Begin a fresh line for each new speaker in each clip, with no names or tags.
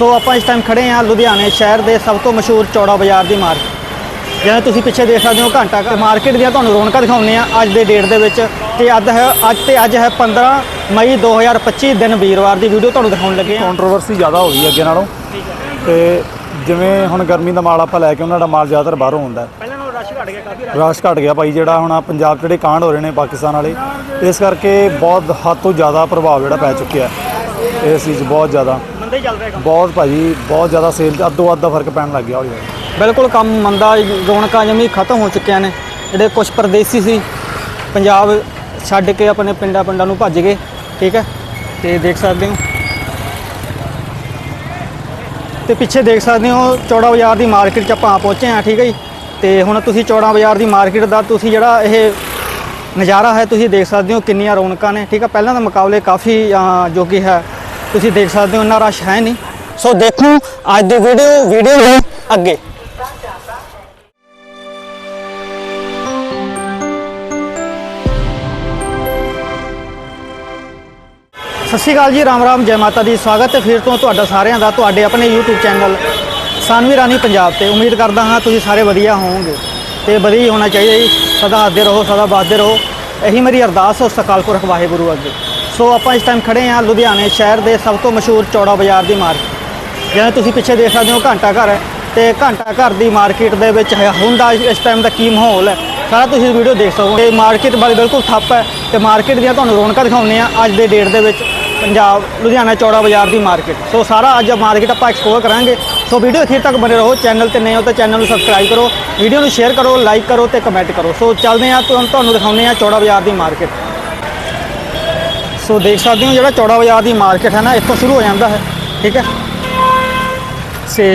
ਸੋ ਆਪਾਂ ਇਸ ਟਾਈਮ ਖੜੇ ਹਾਂ ਲੁਧਿਆਣੇ ਸ਼ਹਿਰ ਦੇ ਸਭ ਤੋਂ ਮਸ਼ਹੂਰ ਚੌੜਾ ਬਾਜ਼ਾਰ ਦੀ ਮਾਰਕੀਟ ਜਿਵੇਂ ਤੁਸੀਂ ਪਿੱਛੇ ਦੇਖ ਸਕਦੇ ਹੋ ਘੰਟਾ ਘਰ ਮਾਰਕੀਟ ਦੀਆਂ ਤੁਹਾਨੂੰ ਰੌਣਕਾਂ ਦਿਖਾਉਂਦੇ ਆ ਅੱਜ ਦੇ ਡੇਟ ਦੇ ਵਿੱਚ ਤੇ ਅੱਜ ਹੈ ਅੱਜ ਤੇ ਅੱਜ ਹੈ 15 ਮਈ 2025 ਦਿਨ ਵੀਰਵਾਰ ਦੀ ਵੀਡੀਓ ਤੁਹਾਨੂੰ ਦਿਖਾਉਣ ਲੱਗੇ ਆ
ਕੰਟਰੋਵਰਸੀ ਜ਼ਿਆਦਾ ਹੋ ਗਈ ਅੱਗੇ ਨਾਲੋਂ। ਤੇ ਜਿਵੇਂ ਹੁਣ ਗਰਮੀ ਦਾ ਮਾਲ ਆਪਾਂ ਲੈ ਕੇ ਉਹਨਾਂ ਦਾ ਮਾਲ ਜ਼ਿਆਦਾਤਰ ਬਾਹਰੋਂ ਹੁੰਦਾ
ਪਹਿਲਾਂ ਨਾਲੋਂ ਰਸ਼ ਘਟ ਗਿਆ ਕਾਫੀ
ਰਸ਼ ਘਟ ਗਿਆ ਭਾਈ ਜਿਹੜਾ ਹੁਣ ਪੰਜਾਬ ਜਿਹੜੇ ਕਾਂਡ ਹੋ ਰਹੇ ਨੇ ਪਾਕਿਸਤਾਨ ਵਾਲੇ ਇਸ ਕਰਕੇ ਬਹੁਤ ਹੱਦ ਤੋਂ ਜ਼ਿਆਦਾ ਪ੍ਰਭਾਵ ਜਿਹੜਾ ਪੈ ਚੁੱਕਿਆ ਹੈ। ਇਸ ਚੀਜ਼ 'ਚ ਬਹੁਤ ਜ਼ਿਆਦਾ।
ਮੰਦੇ ਹੀ ਚੱਲ ਰਿਹਾ ਕੰਮ।
ਬਹੁਤ ਭਾਜੀ ਬਹੁਤ ਜ਼ਿਆਦਾ ਸੇਲ 'ਚ ਅੱਧੋ ਅੱਧ ਦਾ ਫ਼ਰਕ ਪੈਣ ਲੱਗ ਗਿਆ ਹੌਲੀ ਹੌਲੀ
ਬਿਲਕੁਲ ਕੰਮ ਮੰਦਾ ਰੌਣਕਾਂ ਜਮੀ ਖਤਮ ਹੋ ਚੁੱਕੀਆਂ ਨੇ। ਜਿਹੜੇ ਕੁਝ ਪਰਦੇਸੀ ਸੀ ਪੰਜਾਬ ਛੱਡ ਕੇ ਆਪਣੇ ਪਿੰਡਾਂ ਪਿੰਡਾਂ ਨੂੰ ਭੱਜ ਗਏ ਠੀਕ ਹੈ? ਤੇ ਦੇਖ ਸਕਦੇ ਹੋ। ਤੇ ਪਿੱਛੇ ਦੇਖ ਸਕਦੇ ਹੋ ਚੌੜਾ ਬਾਜ਼ਾਰ ਦੀ ਮਾਰਕੀਟ 'ਚ ਆਪਾਂ ਪਹੁੰਚੇ ਹਾਂ ਠੀਕ ਹੈ ਜੀ? ਤੇ ਹੁਣ ਤੁਸੀਂ ਚੌੜਾ ਬਾਜ਼ਾਰ ਦੀ ਮਾਰਕੀਟ ਦਾ ਤੁਸੀਂ ਜਿਹੜਾ ਇਹ ਨਜ਼ਾਰਾ ਹੈ ਤੁਸੀਂ ਦੇਖ ਸਕਦੇ ਹੋ ਕਿੰਨੀਆਂ ਰੌਣਕਾਂ ਨੇ ਠੀਕ ਹੈ? ਪਹਿਲਾਂ ਦੇ ਮੁਕਾਬਲੇ ਕਾਫੀ ਅ, ਜੋ ਕਿ ਹੈ ਤੁਸੀਂ ਦੇਖ ਸਕਦੇ ਹੋ, ਇੰਨਾ ਰਸ਼ ਹੈ ਨਹੀਂ। ਸੋ ਦੇਖੋ, ਅੱਜ ਦੀ ਵੀਡੀਓ ਵੀਡੀਓ ਨੂੰ ਅੱਗੇ। ਸਤਿ ਸ਼੍ਰੀ ਅਕਾਲ ਜੀ, ਰਾਮ ਰਾਮ, ਜੈ ਮਾਤਾ ਦੀ। ਸਵਾਗਤ ਹੈ ਫਿਰ ਤੋਂ ਤੁਹਾਡਾ ਸਾਰਿਆਂ ਦਾ, ਤੁਹਾਡੇ ਆਪਣੇ YouTube ਚੈਨਲ ਸਾਨਵੀ ਰਾਣੀ ਪੰਜਾਬ ਤੇ। ਉਮੀਦ ਕਰਦਾ ਹਾਂ, ਤੁਸੀਂ ਸਾਰੇ ਵਧੀਆ ਹੋਵੋਗੇ। ਤੇ ਵਧੀਆ ਹੀ ਹੋਣਾ ਚਾਹੀਦਾ ਜੀ। ਸਦਾ ਹੱਸਦੇ ਰਹੋ, ਸਦਾ ਬਾਦਦੇ ਰਹੋ। ਇਹੀ ਮੇਰੀ ਅਰਦਾਸ ਉਸ ਅਕਾਲ ਪੁਰਖ ਵਾਹਿਗੁਰੂ ਅੱਗੇ। ਸੋ ਆਪਾਂ ਇਸ ਟਾਈਮ ਖੜੇ ਹਾਂ ਲੁਧਿਆਣੇ ਸ਼ਹਿਰ ਦੇ ਸਭ ਤੋਂ ਮਸ਼ਹੂਰ ਚੌੜਾ ਬਾਜ਼ਾਰ ਦੀ ਮਾਰਕੀਟ ਜਿਵੇਂ ਤੁਸੀਂ ਪਿੱਛੇ ਦੇਖ ਸਕਦੇ ਹੋ ਘੰਟਾ ਘਰ ਹੈ ਤੇ ਘੰਟਾ ਘਰ ਦੀ ਮਾਰਕੀਟ ਦੇ ਵਿੱਚ ਹੁਣ ਦਾ ਇਸ ਟਾਈਮ ਦਾ ਕੀ ਮਾਹੌਲ ਹੈ? ਸਾਰਾ ਤੁਸੀਂ ਵੀਡੀਓ ਦੇਖ ਸਕੋਗੇ ਤੇ ਮਾਰਕੀਟ ਬਾਰੇ ਬਿਲਕੁਲ ਥੱਪ ਹੈ ਤੇ ਮਾਰਕੀਟ ਦੀਆਂ ਤੁਹਾਨੂੰ ਰੌਣਕਾਂ ਦਿਖਾਉਂਦੇ ਆ ਅੱਜ ਦੇ ਡੇਟ ਦੇ ਵਿੱਚ ਪੰਜਾਬ ਲੁਧਿਆਣਾ ਚੌੜਾ ਬਾਜ਼ਾਰ ਦੀ ਮਾਰਕੀਟ। ਸੋ ਸਾਰਾ ਅੱਜ ਮਾਰਕੀਟ ਆਪਾਂ ਐਕਸਪਲੋਰ ਕਰਾਂਗੇ। ਸੋ ਵੀਡੀਓ ਅਖੀਰ ਤੱਕ ਬਣੇ ਰਹੋ। ਚੈਨਲ ਤੇ ਨਏ ਹੋ ਤਾਂ ਚੈਨਲ ਨੂੰ ਸਬਸਕ੍ਰਾਈਬ ਕਰੋ। ਵੀਡੀਓ ਨੂੰ ਸ਼ੇਅਰ ਕਰੋ ਲਾਈਕ ਕਰੋ ਤੇ ਕਮੈਂਟ ਕਰੋ। ਸੋ ਚੱਲਦੇ ਆ ਤੁਹਾਨੂੰ ਤੁਹਾਨੂੰ ਦਿਖਾਉਂਦੇ ਆ ਚੌੜਾ ਬਾਜ਼ਾਰ ਦੀ ਮਾਰਕੀਟ। ਸੋ ਦੇਖ ਸਕਦੇ ਹੋ ਜਿਹੜਾ ਚੌੜਾ ਬਾਜ਼ਾਰ ਦੀ ਮਾਰਕੀਟ ਹੈ ਨਾ, ਇੱਥੋਂ ਸ਼ੁਰੂ ਹੋ ਜਾਂਦਾ ਹੈ, ਠੀਕ ਹੈ? ਸੇ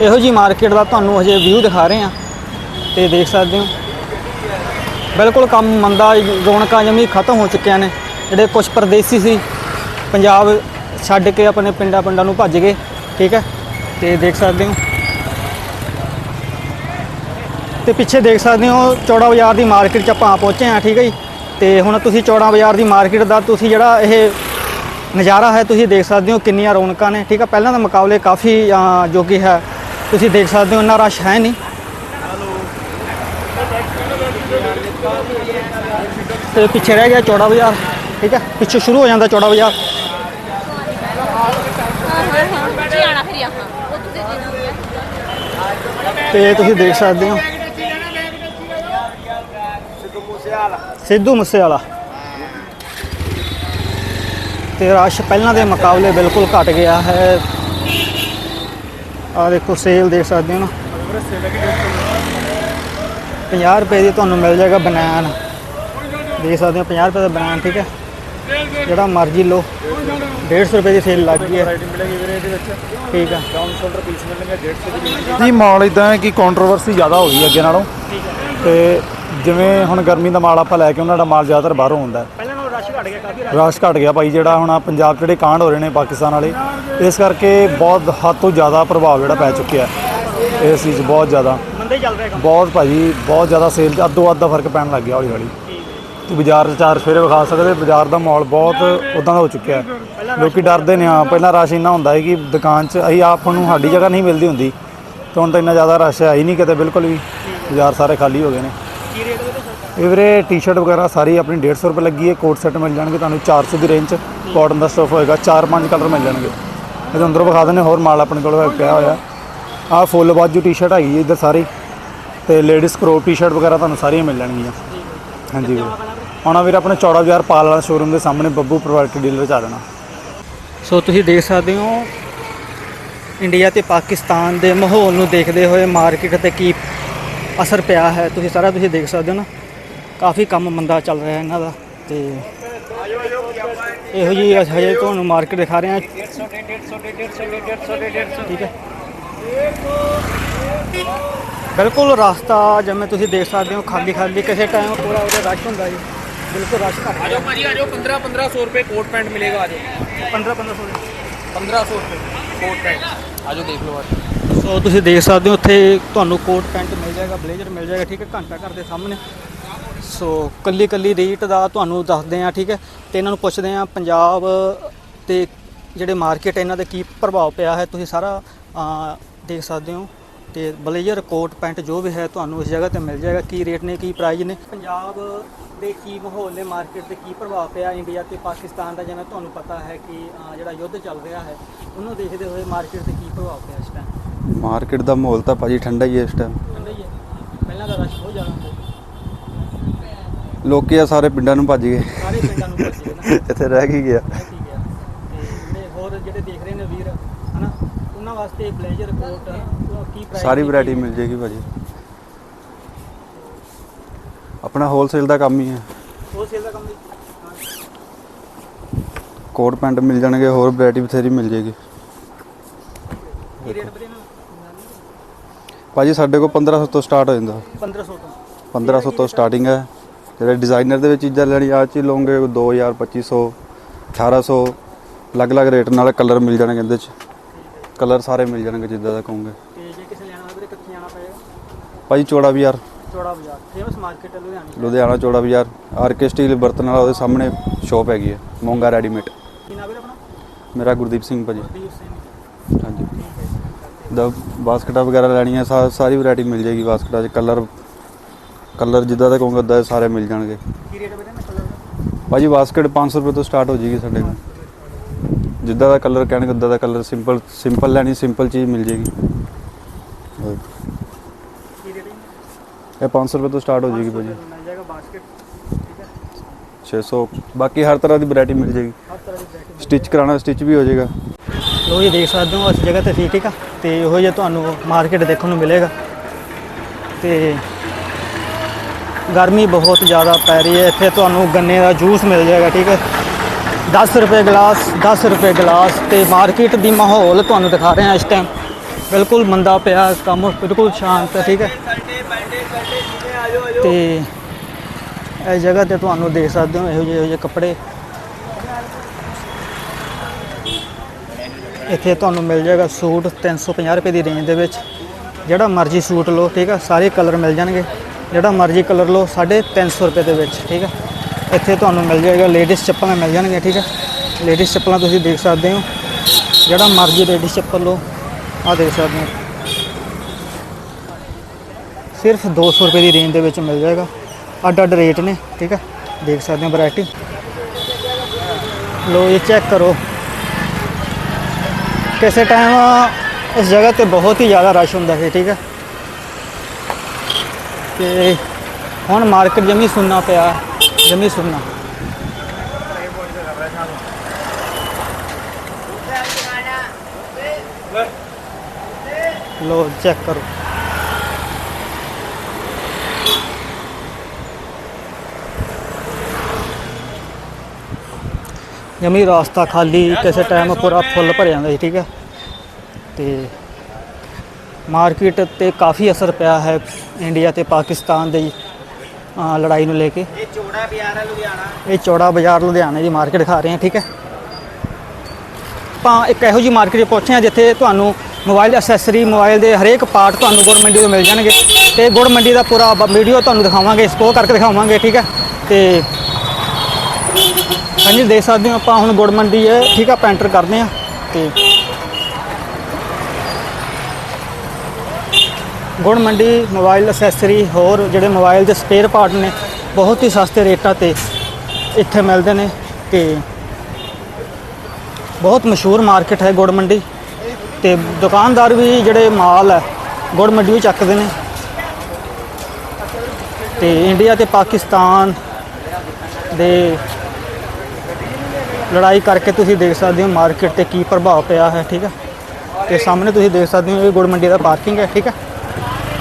ਇਹੋ ਜੀ ਮਾਰਕੀਟ ਦਾ ਤੁਹਾਨੂੰ ਹਜੇ ਵਿਊ ਦਿਖਾ ਰਹੇ ਆ ਤੇ ਦੇਖ ਸਕਦੇ ਹੋ। ਬਿਲਕੁਲ ਕੰਮ ਮੰਦਾ ਰੌਣਕਾਂ ਜਮੀ ਖਤਮ ਹੋ ਚੁੱਕੀਆਂ ਨੇ। ਜਿਹੜੇ ਕੁਝ ਪਰਦੇਸੀ ਸੀ, ਪੰਜਾਬ ਛੱਡ ਕੇ ਆਪਣੇ ਪਿੰਡਾਂ ਪਿੰਡਾਂ ਨੂੰ ਭੱਜ ਗਏ, ਠੀਕ ਹੈ? ਤੇ ਦੇਖ ਸਕਦੇ ਹੋ। ਤੇ ਪਿੱਛੇ ਦੇਖ ਸਕਦੇ ਹੋ, ਚੌੜਾ ਬਾਜ਼ਾਰ ਦੀ ਮਾਰਕੀਟ 'ਚ ਆਪਾਂ ਪਹੁੰਚੇ ਹਾਂ, ਠੀਕ ਹੈ ਜੀ? ਤੇ ਹੁਣ ਤੁਸੀਂ ਚੌੜਾ ਬਾਜ਼ਾਰ ਦੀ ਮਾਰਕੀਟ ਦਾ ਤੁਸੀਂ ਜਿਹੜਾ ਇਹ ਨਜ਼ਾਰਾ ਹੈ ਤੁਸੀਂ ਦੇਖ ਸਕਦੇ ਹੋ ਕਿੰਨੀਆਂ ਰੌਣਕਾਂ ਨੇ ਠੀਕ ਹੈ ਪਹਿਲਾਂ ਦੇ ਮੁਕਾਬਲੇ ਕਾਫੀ ਜੋ ਕਿ ਹੈ ਤੁਸੀਂ ਦੇਖ ਸਕਦੇ ਹੋ ਇੰਨਾ ਰਸ਼ ਹੈ ਨਹੀਂ ਤੇ ਪਿੱਛੇ ਰਹਿ ਗਿਆ ਚੌੜਾ ਬਾਜ਼ਾਰ ਠੀਕ ਹੈ ਪਿੱਛੇ ਸ਼ੁਰੂ ਹੋ ਜਾਂਦਾ ਚੌੜਾ ਬਾਜ਼ਾਰ ਤੇ ਤੁਸੀਂ ਦੇਖ ਸਕਦੇ ਹੋ ਸਿੱਧੂ ਮੂਸੇਵਾਲਾ। ਤੇ ਰਸ਼ ਪਹਿਲਾਂ ਦੇ ਮੁਕਾਬਲੇ ਬਿਲਕੁਲ ਘਟ ਗਿਆ ਹੈ। ਆ ਦੇਖੋ ਸੇਲ ਦੇਖ ਸਕਦੇ ਹੋ ਨਾ। 50 ਰੁਪਏ ਦੀ ਤੁਹਾਨੂੰ ਮਿਲ ਜਾਏਗਾ ਬਨਾਨ ਦੇਖ ਸਕਦੇ ਹੋ 50 ਰੁਪਏ ਦਾ ਬਨਾਨ ਠੀਕ ਹੈ? ਜਿਹੜਾ ਮਰਜ਼ੀ ਲਓ। 150 ਰੁਪਏ ਦੀ ਸੇਲ ਲੱਗ ਗਈ ਹੈ। ਠੀਕ ਹੈ
ਜੀ ਮਾਲ ਇਦਾਂ ਹੈ ਕਿ ਕੰਟਰੋਵਰਸੀ ਜ਼ਿਆਦਾ ਹੋ ਗਈ ਅੱਗੇ ਨਾਲੋਂ। ਤੇ ਜਿਵੇਂ ਹੁਣ ਗਰਮੀ ਦਾ ਮਾਲ ਆਪਾਂ ਲੈ ਕੇ ਉਹਨਾਂ ਦਾ ਮਾਲ ਜ਼ਿਆਦਾਤਰ ਬਾਹਰੋਂ ਹੁੰਦਾ ਹੈ
ਪਹਿਲਾਂ ਨਾਲੋਂ ਰਸ਼ ਘਟ ਗਿਆ ਕਾਫੀ
ਰਸ਼ ਘਟ ਗਿਆ ਭਾਈ ਜਿਹੜਾ ਹੁਣ ਪੰਜਾਬ 'ਚ ਜਿਹੜੇ ਕਾਂਡ ਹੋ ਰਹੇ ਨੇ ਪਾਕਿਸਤਾਨ ਵਾਲੇ ਇਸ ਕਰਕੇ ਬਹੁਤ ਹੱਦ ਤੋਂ ਜ਼ਿਆਦਾ ਪ੍ਰਭਾਵ ਜਿਹੜਾ ਪੈ ਚੁੱਕਿਆ ਹੈ। ਇਸ ਚੀਜ਼ ਬਹੁਤ ਜ਼ਿਆਦਾ।
ਮੰਦੇ ਚੱਲ ਰਿਹਾ ਕੰਮ।
ਬਹੁਤ ਭਾਜੀ ਬਹੁਤ ਜ਼ਿਆਦਾ ਸੇਲ ਅੱਧੋ ਅੱਧ ਦਾ ਫ਼ਰਕ ਪੈਣ ਲੱਗ ਗਿਆ ਹੌਲੀ ਹੌਲੀ ਤੇ ਬਾਜ਼ਾਰ 'ਚ ਚਾਰ ਫੇਰੇ ਵਿਖਾ ਸਕਦੇ ਬਾਜ਼ਾਰ ਦਾ ਮਾਹੌਲ ਬਹੁਤ ਉਦਾਂ ਦਾ ਹੋ ਚੁੱਕਿਆ ਹੈ। ਲੋਕੀ ਡਰਦੇ ਨੇ ਹਾਂ ਪਹਿਲਾਂ ਰਸ਼ ਇੰਨਾ ਹੁੰਦਾ ਹੈ ਕਿ ਦੁਕਾਨ 'ਚ ਅਸੀਂ ਆਪ ਨੂੰ ਸਾਡੀ ਜਗ੍ਹਾ ਨਹੀਂ ਮਿਲਦੀ ਹੁੰਦੀ। ਤੇ ਹੁਣ ਤਾਂ ਇੰਨਾ ਜ਼ਿਆਦਾ ਰਸ਼ ਹੈ ਹੀ ਨਹੀਂ ਕਿਤੇ ਬਿਲਕੁਲ ਵੀ। ਬਾਜ਼ਾਰ ਸਾਰੇ ਖਾਲੀ ਹੋ ਗਏ ਨੇ। ਇਹ ਵੀਰੇ ਟੀ-ਸ਼ਰਟ ਵਗੈਰਾ ਸਾਰੀ ਆਪਣੀ 150 ਰੁਪਏ ਲੱਗੀ ਹੈ ਕੋਟ ਸੈੱਟ ਮਿਲ ਜਾਣਗੇ ਤੁਹਾਨੂੰ 400 ਦੀ ਰੇਂਜ 'ਚ ਕਾਟਨ ਦਾ ਸਟਫ ਹੋਏਗਾ 4-5 ਕਲਰ ਮਿਲ ਜਾਣਗੇ। ਇਹਦੇ ਅੰਦਰੋਂ ਵਿਖਾ ਦਿੰਦੇ ਹੋਰ ਮਾਲ ਆਪਣੇ ਕੋਲ ਪਿਆ ਹੋਇਆ। ਆਹ ਫੁੱਲ ਬਾਜੂ ਟੀ-ਸ਼ਰਟ ਹੈਗੀ ਹੈ ਇੱਧਰ ਸਾਰੀ, ਤੇ ਲੇਡੀਜ਼ ਕਰੋਪ ਟੀ-ਸ਼ਰਟ ਵਗੈਰਾ ਤੁਹਾਨੂੰ ਸਾਰੀਆਂ ਮਿਲ ਜਾਣਗੀਆਂ। ਹਾਂਜੀ ਵੀਰੇ। ਆਉਣਾ ਵੀਰੇ ਆਪਣੇ ਚੌੜਾ ਬਾਜ਼ਾਰ ਪਾਲ ਵਾਲਾ ਸ਼ੋਰੂਮ ਦੇ ਸਾਹਮਣੇ ਬੱਬੂ ਪ੍ਰੋਪਰਟੀ ਡੀਲਰ ਚ ਆ ਜਾਣਾ।
ਸੋ ਤੁਸੀਂ ਦੇਖ ਸਕਦੇ ਹੋ ਇੰਡੀਆ ਤੇ ਪਾਕਿਸਤਾਨ ਦੇ ਮਾਹੌਲ ਨੂੰ ਦੇਖਦੇ ਹੋਏ ਮਾਰਕੀਟ ਤੇ ਕੀ ਅਸਰ ਪਿਆ ਹੈ, ਤੁਸੀਂ ਸਾਰਾ ਤੁਸੀਂ ਦੇਖ ਸਕਦੇ ਹੋ ਨਾ। ਕਾਫੀ ਕੰਮ ਮੰਦਾ ਚੱਲ ਰਿਹਾ ਇਹਨਾਂ ਦਾ ਤੇ ਇਹੋ ਜੀ ਹਜੇ ਤੁਹਾਨੂੰ ਮਾਰਕੀਟ ਦਿਖਾ ਰਹੇ ਹਾਂ। ਠੀਕ ਹੈ। ਬਿਲਕੁਲ ਰਸਤਾ ਜਿਵੇਂ ਤੁਸੀਂ ਦੇਖ ਸਕਦੇ ਹੋ ਖਾਲੀ ਖਾਲੀ ਕਿਸੇ ਟਾਈਮ ਪੂਰਾ ਉਹਦਾ ਰਸ਼ ਹੁੰਦਾ ਜੀ। ਬਿਲਕੁਲ ਰਸ਼ ਘੱਟ
ਆ ਭਾਜੀ ਆ 15 1500 ਰੁਪਏ ਕੋਟ ਪੈਂਟ ਮਿਲੇਗਾ ਆ
15 1500
1500 ਕੋਟ ਪੈਂਟ ਆ ਦੇਖ ਲਓ
ਸੋ ਤੁਸੀਂ ਦੇਖ ਸਕਦੇ ਹੋ ਉੱਥੇ ਤੁਹਾਨੂੰ ਕੋਟ ਪੈਂਟ ਮਿਲ ਜਾਏਗਾ ਬਲੇਜ਼ਰ ਮਿਲ ਜਾਏਗਾ ਠੀਕ ਹੈ ਘੰਟਾ ਘਰ ਦੇ ਸਾਹਮਣੇ। ਸੋ ਕੱਲੀ ਕੱਲੀ ਰੇਟ ਦਾ ਤੁਹਾਨੂੰ ਦੱਸਦੇ ਆ ਠੀਕ ਹੈ? ਤੇ ਇਹਨਾਂ ਨੂੰ ਪੁੱਛਦੇ ਆ ਪੰਜਾਬ ਤੇ ਜਿਹੜੇ ਮਾਰਕੀਟ ਇਹਨਾਂ ਤੇ ਕੀ ਪ੍ਰਭਾਵ ਪਿਆ ਹੈ? ਤੁਸੀਂ ਸਾਰਾ ਦੇਖ ਸਕਦੇ ਹੋ। ਤੇ ਬਲੇਜ਼ਰ ਕੋਟ ਪੈਂਟ ਜੋ ਵੀ ਹੈ ਤੁਹਾਨੂੰ ਇਸ ਜਗ੍ਹਾ ਤੇ ਮਿਲ ਜਾਏਗਾ। ਕੀ ਰੇਟ ਨੇ ਕੀ ਪ੍ਰਾਈਸ ਨੇ? ਪੰਜਾਬ ਦੇ ਕੀ ਮਾਹੌਲ ਨੇ ਮਾਰਕੀਟ ਤੇ ਕੀ ਪ੍ਰਭਾਵ ਪਿਆ ਇੰਡੀਆ ਤੇ ਪਾਕਿਸਤਾਨ ਦਾ ਜਿਵੇਂ ਤੁਹਾਨੂੰ ਪਤਾ ਹੈ ਕਿ ਜਿਹੜਾ ਯੁੱਧ ਚੱਲ ਰਿਹਾ ਹੈ ਉਹਨੂੰ ਦੇਖਦੇ ਹੋਏ ਮਾਰਕੀਟ ਤੇ ਕੀ ਪ੍ਰਭਾਵ ਪਿਆ ਇਸ ਟਾਈਮ
ਮਾਰਕੀਟ ਦਾ ਮਾਹੌਲ ਤਾਂ ਭਾਜੀ ਠੰਡਾ ਹੀ ਹੈ ਇਸ ਟਾਈਮ
ਠੰਡਾ ਹੀ ਹੈ। ਪਹਿਲਾਂ ਤਾਂ ਰਸ਼ ਬਹੁਤ ਜ਼ਿਆਦਾ ਹੁੰਦਾ ਸੀ।
ਲੋਕੀ ਆ ਸਾਰੇ ਪਿੰਡਾਂ ਨੂੰ ਭੱਜ ਗਏ।
ਸਾਰੇ ਪਿੰਡਾਂ ਨੂੰ ਭੱਜੇ ਨਾ।
ਇੱਥੇ ਰਹਿ ਕੀ ਗਿਆ।
ਇਹ ਠੀਕ ਹੈ ਤੇ ਜਿਹੜੇ ਹੋਰ ਜਿਹੜੇ ਦੇਖ ਰਹੇ ਨੇ ਵੀਰ ਹਨਾ ਉਹਨਾਂ ਵਾਸਤੇ ਬਲੇਜ਼ਰ ਕੋਟ ਉਹ ਕੀ ਪ੍ਰਾਈਸ
ਸਾਰੀ ਵੈਰਾਈਟੀ ਮਿਲ ਜੇਗੀ ਭਾਜੀ। ਆਪਣਾ ਹੋਲਸੇਲ ਦਾ ਕੰਮ ਹੀ ਹੈ।
ਉਹ ਸੇਲ ਦਾ ਕੰਮ ਹਾਂ।
ਕੋਟ ਪੈਂਟ ਮਿਲ ਜਾਣਗੇ ਹੋਰ ਵੈਰਾਈਟੀ ਬਥੇਰੀ ਮਿਲ ਜੇਗੀ।
ਕੀ ਰੇਟ ਬਰੇ ਨਾ
ਭਾਜੀ ਸਾਡੇ ਕੋਲ 1500 ਤੋਂ ਸਟਾਰਟ ਹੋ ਜਾਂਦਾ।
1500 ਤੋਂ।
1500 ਤੋਂ ਸਟਾਰਟਿੰਗ ਹੈ। ਜਿਹੜੇ ਡਿਜ਼ਾਈਨਰ ਦੇ ਵਿੱਚ ਚੀਜ਼ਾਂ ਲੈਣੀ ਆ ਚ ਲਓਗੇ 2000 2500 1800 ਅਲੱਗ-ਅਲੱਗ ਰੇਟ ਨਾਲ ਕਲਰ ਮਿਲ ਜਾਣਗੇ ਇਹਦੇ ਚ। ਕਲਰ ਸਾਰੇ ਮਿਲ ਜਾਣਗੇ ਜਿੱਦਾਂ ਦਾ ਕਹੋਗੇ।
ਤੇ ਜੇ ਕਿਸੇ ਲੈਣਾ ਹੋਵੇ ਤਾਂ ਕਿੱਥੇ ਆਣਾ ਪਏਗਾ?
ਭਾਜੀ ਚੌੜਾ ਬਾਜ਼ਾਰ
ਚੌੜਾ ਬਾਜ਼ਾਰ ਫੇਮਸ ਮਾਰਕੀਟ ਹੈ ਲੁਧਿਆਣੇ
ਲੁਧਿਆਣਾ ਚੌੜਾ ਬਾਜ਼ਾਰ ਆਰ ਕੇ ਸਟੀਲ ਬਰਤਨ ਵਾਲਾ ਉਹਦੇ ਸਾਹਮਣੇ ਸ਼ੋਪ ਹੈਗੀ ਹੈ ਮੋਂਗਾ ਰੈਡੀਮੇਡ
ਕੀ ਨਾਮ ਹੈ ਆਪਣਾ?
ਮੇਰਾ ਗੁਰਦੀਪ ਸਿੰਘ ਭਾਜੀ। ਹਾਂਜੀ। ਦਾ ਬਾਸਕਟਾਂ ਵਗੈਰਾ ਲੈਣੀਆਂ ਸਾਰੀ ਵੈਰਾਈਟੀ ਮਿਲ ਜਾਏਗੀ ਬਾਸਕਟਾਂ 'ਚ ਕਲਰ ਕਲਰ ਜਿੱਦਾਂ ਦਾ ਕਹੋਗੇ ਉਦਾਂ ਦੇ ਸਾਰੇ ਮਿਲ ਜਾਣਗੇ।
ਕੀ ਰੇਟ ਬਰੇ ਨਾ ਕਲਰ ਦਾ?
ਭਾਜੀ ਬਾਸਕਟ 500 ਰੁਪਏ ਤੋਂ ਸਟਾਰਟ ਹੋ ਜਾਏਗੀ ਸਾਡੇ ਕੋਲ। ਜਿੱਦਾਂ ਦਾ ਕਲਰ ਕਹਿਣਗੇ ਉਦਾਂ ਦਾ ਕਲਰ ਸਿੰਪਲ ਸਿੰਪਲ ਲੈਣੀ ਸਿੰਪਲ ਚੀਜ਼ ਮਿਲ ਜਾਏਗੀ। ਹੋਰ।
ਕੀ ਰੇਟ ਹੈ
ਇਹ 500 ਰੁਪਏ ਤੋਂ ਸਟਾਰਟ ਹੋ ਜਾਏਗੀ ਭਾਜੀ।
ਮਿਲ ਜਾਏਗਾ ਬਾਸਕਟ ਠੀਕ ਹੈ
600 ਬਾਕੀ ਹਰ ਤਰ੍ਹਾਂ ਦੀ ਵੈਰਾਈਟੀ ਮਿਲ ਜਾਏਗੀ।
ਹਰ ਤਰ੍ਹਾਂ ਦੀ ਵੈਰਾਈਟੀ
ਸਟਿਚ ਕਰਾਉਣਾ ਸਟਿਚ ਵੀ ਹੋ ਜਾਏਗਾ।
ਲੋ ਜੀ ਦੇਖ ਸਕਦੇ ਹੋ ਇਸ ਜਗ੍ਹਾ ਤੇ ਠੀਕ ਠੀਕ ਆ। ਤੇ ਉਹੋ ਜਿਹਾ ਤੁਹਾਨੂੰ ਮਾਰਕੀਟ ਦੇਖਣ ਨੂੰ ਮਿਲੇਗਾ। ਤੇ ਗਰਮੀ ਬਹੁਤ ਜ਼ਿਆਦਾ ਪੈ ਰਹੀ ਹੈ। ਇੱਥੇ ਤੁਹਾਨੂੰ ਗੰਨੇ ਦਾ ਜੂਸ ਮਿਲ ਜਾਏਗਾ, ਠੀਕ ਹੈ। 10 ਰੁਪਏ ਗਲਾਸ 10 ਰੁਪਏ ਗਲਾਸ ਤੇ ਮਾਰਕੀਟ ਦੀ ਮਾਹੌਲ ਤੁਹਾਨੂੰ ਦਿਖਾ ਰਹੇ ਹਾਂ ਇਸ ਟਾਈਮ ਬਿਲਕੁਲ ਮੰਦਾ ਪਿਆ ਕੰਮ, ਬਿਲਕੁਲ ਸ਼ਾਂਤ ਹੈ ਠੀਕ ਹੈ। ਤੇ ਇਸ ਜਗ੍ਹਾ ਤੇ ਤੁਹਾਨੂੰ ਦੇਖ ਸਕਦੇ ਹੋ, ਇਹੋ ਜਿਹੇ ਇਹੋ ਜਿਹੇ ਕੱਪੜੇ। ਇੱਥੇ ਤੁਹਾਨੂੰ ਮਿਲ ਜਾਏਗਾ ਸੂਟ 350 ਰੁਪਏ ਦੀ ਰੇਂਜ ਦੇ ਵਿੱਚ। ਜਿਹੜਾ ਮਰਜ਼ੀ ਸੂਟ ਲਓ, ਠੀਕ ਹੈ। ਸਾਰੇ ਕਲਰ ਮਿਲ ਜਾਣਗੇ। ਜਿਹੜਾ ਮਰਜ਼ੀ ਕਲਰ ਲਓ 350 ਰੁਪਏ ਦੇ ਵਿੱਚ, ਠੀਕ ਹੈ ਇੱਥੇ ਤੁਹਾਨੂੰ ਮਿਲ ਜਾਏਗਾ ਲੇਡੀਜ਼ ਚੱਪਲਾਂ ਮਿਲ ਜਾਣਗੀਆਂ, ਠੀਕ ਹੈ ਲੇਡੀਜ਼ ਚੱਪਲਾਂ ਤੁਸੀਂ ਦੇਖ ਸਕਦੇ ਹੋ। ਜਿਹੜਾ ਮਰਜ਼ੀ ਲੇਡੀਜ਼ ਚੱਪਲ ਲਓ ਆ ਦੇਖ ਸਕਦੇ ਹੋ। ਸਿਰਫ 200 ਰੁਪਏ ਦੀ ਰੇਂਜ ਦੇ ਵਿੱਚ ਮਿਲ ਜਾਏਗਾ। ਅੱਡ ਅੱਡ ਰੇਟ ਨੇ, ਠੀਕ ਹੈ ਦੇਖ ਸਕਦੇ ਹੋ ਵੈਰਾਈਟੀ ਲੋ ਇਹ ਚੈੱਕ ਕਰੋ। ਕਿਸੇ ਟਾਈਮ ਇਸ ਜਗ੍ਹਾ ਤੇ ਬਹੁਤ ਹੀ ਜ਼ਿਆਦਾ ਰਸ਼ ਹੁੰਦਾ ਸੀ, ਠੀਕ ਹੈ ਤੇ ਹੁਣ ਮਾਰਕੀਟ ਜਮੀ ਸੁਣਨਾ ਪਿਆ, ਜਮੀ ਸੁੰਨਾ। ਲੋ, ਚੈੱਕ ਕਰੋ। ਜਮੀ ਰਾਸਤਾ ਖਾਲੀ, ਕਿਸੇ ਟਾਈਮ ਪੂਰਾ ਫੁੱਲ ਭਰਿਆ ਜਾਂਦਾ ਸੀ, ਠੀਕ ਹੈ? ਤੇ ਮਾਰਕੀਟ ਤੇ ਕਾਫੀ ਅਸਰ ਪਿਆ ਹੈ ਇੰਡੀਆ ਤੇ ਪਾਕਿਸਤਾਨ ਦੀ ਅ, ਲੜਾਈ ਨੂੰ ਲੈ ਕੇ। ਇਹ ਚੌੜਾ ਬਾਜ਼ਾਰ ਹੈ ਲੁਧਿਆਣਾ। ਇਹ ਚੌੜਾ ਬਾਜ਼ਾਰ ਲੁਧਿਆਣੇ ਦੀ ਮਾਰਕੀਟ ਦਿਖਾ ਰਹੇ ਹਾਂ ਠੀਕ ਹੈ। ਆਪਾਂ ਇੱਕ ਇਹੋ ਜਿਹੀ ਮਾਰਕੀਟ 'ਚ ਪਹੁੰਚੇ ਹਾਂ ਜਿੱਥੇ ਤੁਹਾਨੂੰ ਮੋਬਾਈਲ ਐਕਸੈਸਰੀ ਮੋਬਾਈਲ ਦੇ ਹਰੇਕ ਪਾਰਟ ਤੁਹਾਨੂੰ ਗੁੜ ਮੰਡੀ ਤੋਂ ਮਿਲ ਜਾਣਗੇ ਤੇ ਗੁੜ ਮੰਡੀ ਦਾ ਪੂਰਾ ਵੀਡੀਓ ਤੁਹਾਨੂੰ ਦਿਖਾਵਾਂਗੇ ਐਕਸਪਲੋਰ ਕਰਕੇ ਦਿਖਾਵਾਂਗੇ ਠੀਕ ਹੈ। ਤੇ ਹਾਂਜੀ ਦੇਖ ਸਕਦੇ ਹੋ ਆਪਾਂ ਹੁਣ ਗੁੜ ਮੰਡੀ ਹੈ ਠੀਕ ਆ ਆਪਾਂ ਐਂਟਰ ਕਰਦੇ ਹਾਂ ਤੇ ਗੁੜ ਮੰਡੀ, ਮੋਬਾਈਲ ਅਸੈਸਰੀ ਹੋਰ ਜਿਹੜੇ ਮੋਬਾਈਲ ਦੇ ਸਪੇਅਰ ਪਾਰਟ ਨੇ, ਬਹੁਤ ਹੀ ਸਸਤੇ ਰੇਟਾਂ ਤੇ ਇੱਥੇ ਮਿਲਦੇ ਨੇ ਤੇ ਬਹੁਤ ਮਸ਼ਹੂਰ ਮਾਰਕੀਟ ਹੈ ਗੁੜ ਮੰਡੀ ਤੇ ਦੁਕਾਨਦਾਰ ਵੀ ਜਿਹੜੇ ਮਾਲ ਹੈ, ਗੁੜ ਮੰਡੀ ਵਿੱਚ ਚੱਕਦੇ ਨੇ। ਤੇ ਇੰਡੀਆ ਤੇ ਪਾਕਿਸਤਾਨ ਦੇ ਲੜਾਈ ਕਰਕੇ ਤੁਸੀਂ ਦੇਖ ਸਕਦੇ ਹੋ ਮਾਰਕੀਟ ਤੇ ਕੀ ਪ੍ਰਭਾਵ ਪਿਆ ਹੈ, ਠੀਕ ਹੈ। ਤੇ ਸਾਹਮਣੇ ਤੁਸੀਂ ਦੇਖ ਸਕਦੇ ਹੋ ਇਹ ਗੁੜ ਮੰਡੀ ਦਾ ਪਾਰਕਿੰਗ ਹੈ, ਠੀਕ ਹੈ।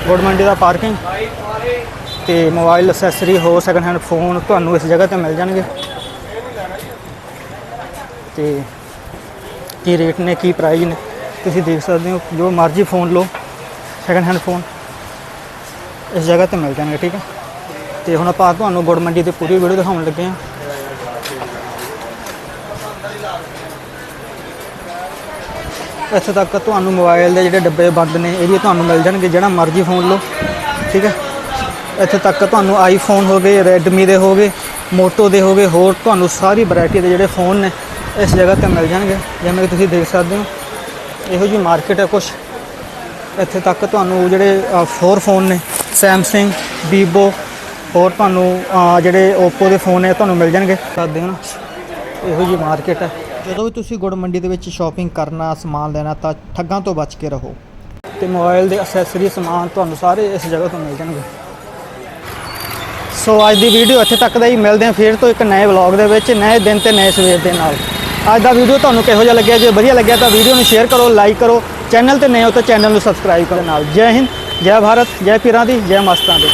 ਗੁੜ ਮੰਡੀ ਦਾ ਪਾਰਕਿੰਗ ਤੇ ਮੋਬਾਈਲ ਅਸੈਸਰੀ ਹੋ ਸੈਕੰਡ ਹੈਂਡ ਫੋਨ ਤੁਹਾਨੂੰ ਇਸ ਜਗ੍ਹਾ ਤੇ ਮਿਲ ਜਾਣਗੇ। ਤੇ ਕੀ ਰੇਟ ਨੇ, ਕੀ ਪ੍ਰਾਈਸ ਨੇ, ਤੁਸੀਂ ਦੇਖ ਸਕਦੇ ਹੋ, ਜੋ ਮਰਜ਼ੀ ਫੋਨ ਲਓ ਸੈਕੰਡ ਹੈਂਡ ਫੋਨ ਇਸ ਜਗ੍ਹਾ ਤੇ ਮਿਲ ਜਾਣਗੇ, ਠੀਕ ਹੈ। ਤੇ ਹੁਣ ਆਪਾਂ ਤੁਹਾਨੂੰ ਗੁੜ ਮੰਡੀ ਦੀ ਪੂਰੀ ਵੀਡੀਓ ਦਿਖਾਉਣ ਲੱਗੇ ਹਾਂ। ਇੱਥੇ ਤੱਕ ਤੁਹਾਨੂੰ ਮੋਬਾਈਲ ਦੇ ਜਿਹੜੇ ਡੱਬੇ ਬੰਦ ਨੇ, ਇਹ ਵੀ ਤੁਹਾਨੂੰ ਮਿਲ ਜਾਣਗੇ, ਜਿਹੜਾ ਮਰਜ਼ੀ ਫੋਨ ਲਓ, ਠੀਕ ਹੈ? ਇੱਥੇ ਤੱਕ ਤੁਹਾਨੂੰ ਆਈਫੋਨ ਹੋ ਗਏ ਰੈਡਮੀ ਦੇ ਹੋ ਗਏ ਮੋਟੋ ਦੇ ਹੋ ਗਏ, ਹੋਰ ਤੁਹਾਨੂੰ ਸਾਰੀ ਵੈਰਾਈਟੀ ਦੇ ਜਿਹੜੇ ਫੋਨ ਨੇ, ਇਸ ਜਗ੍ਹਾ ਤੇ ਮਿਲ ਜਾਣਗੇ। ਜਿਵੇਂ ਕਿ ਤੁਸੀਂ ਦੇਖ ਸਕਦੇ ਹੋ, ਇਹੋ ਜੀ ਮਾਰਕੀਟ ਹੈ ਕੁਝ ਇੱਥੇ ਤੱਕ ਤੁਹਾਨੂੰ ਜਿਹੜੇ ਫੋਰ ਫੋਨ ਨੇ, Samsung, Vivo, ਹੋਰ ਤੁਹਾਨੂੰ ਜਿਹੜੇ Oppo ਦੇ ਫੋਨ ਨੇ ਤੁਹਾਨੂੰ ਮਿਲ ਜਾਣਗੇ। ਸਕਦੇ ਹੋ ਨਾ, ਇਹੋ ਜੀ ਮਾਰਕੀਟ ਹੈ। ਜਦੋਂ ਵੀ ਤੁਸੀਂ ਗੁੜ ਮੰਡੀ ਦੇ ਵਿੱਚ ਸ਼ਾਪਿੰਗ ਕਰਨਾ ਸਮਾਨ ਲੈਣਾ ਤਾਂ ਠੱਗਾਂ ਤੋਂ ਬਚ ਕੇ ਰਹੋ। ਤੇ ਮੋਬਾਈਲ ਦੇ ਅਸੈਸਰੀ ਸਮਾਨ ਤੁਹਾਨੂੰ ਸਾਰੇ ਇਸ ਜਗ੍ਹਾ ਤੋਂ ਮਿਲ ਜਾਣਗੇ। ਸੋ ਅੱਜ ਦੀ ਵੀਡੀਓ ਇੱਥੇ ਤੱਕ ਦਾ ਹੀ। ਮਿਲਦੇ ਹਾਂ ਫਿਰ ਤੋਂ ਇੱਕ ਨਵੇਂ ਵਲੌਗ ਦੇ ਵਿੱਚ ਨਵੇਂ ਦਿਨ ਤੇ ਨਵੇਂ ਸਵੇਰ ਦੇ ਨਾਲ। ਅੱਜ ਦਾ ਵੀਡੀਓ ਤੁਹਾਨੂੰ ਕਿਹੋ ਜਿਹਾ ਲੱਗਿਆ? ਜੇ ਵਧੀਆ ਲੱਗਿਆ ਤਾਂ ਵੀਡੀਓ ਨੂੰ ਸ਼ੇਅਰ ਕਰੋ ਲਾਈਕ ਕਰੋ। ਚੈਨਲ ਤੇ ਨਵੇਂ ਹੋ ਤਾਂ ਚੈਨਲ ਨੂੰ ਸਬਸਕ੍ਰਾਈਬ ਕਰੋ ਨਾਲ। ਜੈ ਹਿੰਦ ਜੈ ਭਾਰਤ ਜੈ ਪੀਰਾਂ ਦੀ ਜੈ ਮਸਤਾਂ ਦੀ।